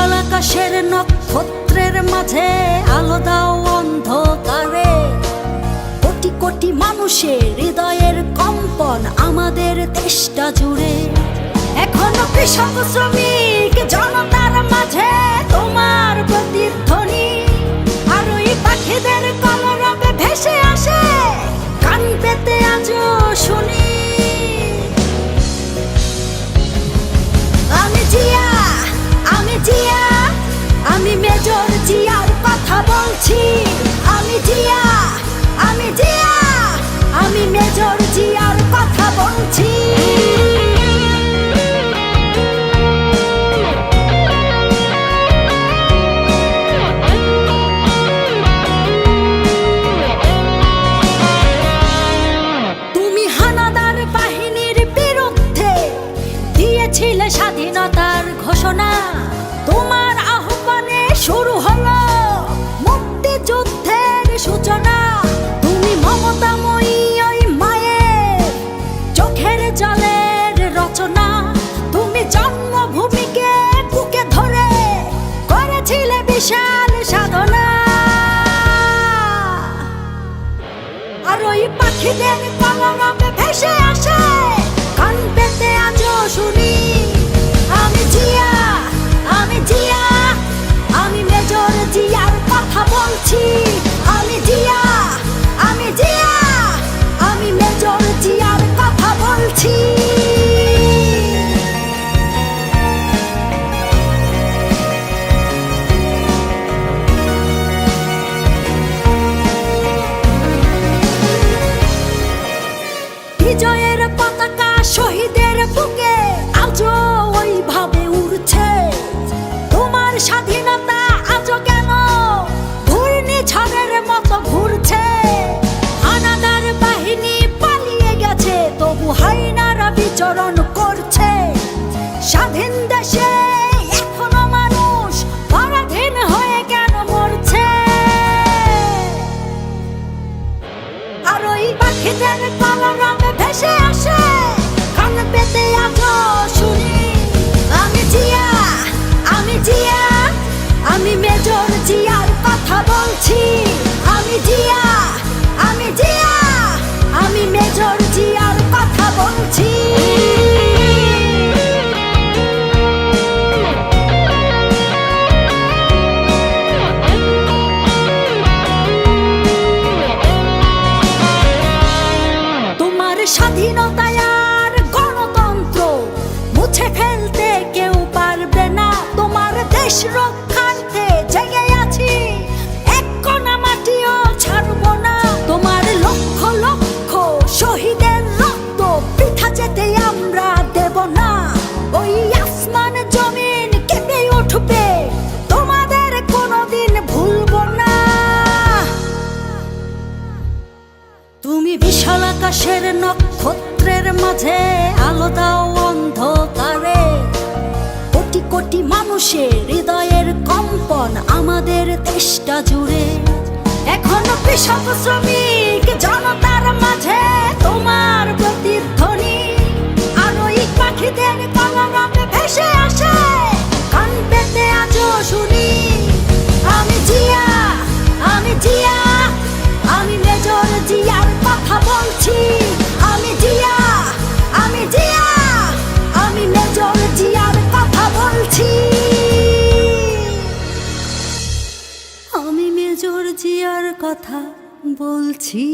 আকাশের নক্ষত্রের মাঝে আলো দাও অন্ধকারে। কোটি কোটি মানুষের হৃদয়ের কম্পন আমাদের দেশটা জুড়ে। এখনও কৃষক শ্রমিক জনতার মাঝে তোমার স্বাধীনতার ঘোষণা। তোমার আহ্বানে শুরু হলো সূচনা। বুকে ধরে করেছিলে বিশাল সাধনা। আর ওই পাখিদের কলরবে ভেসে আসে, কান পেতে আজও শুনি শহীদের বুকে আজও ওইভাবে উড়ছে। তোমার স্বাধীনতা আজও কেন ঘূর্ণি ঝড়ের মতো ঘুরছে? হানাদার বাহিনী পালিয়ে গেছে, তবু হাইনারা বিচরণ করছে। স্বাধীন বিশাল আকাশের নক্ষত্রের মাঝে আলো দাও অন্ধকারে। কোটি কোটি মানুষের হৃদয়ের কম্পন আমাদের দেশটা জুড়ে। এখনও কৃষক শ্রমিক জনতার মাঝে তোমার কথা বলছি।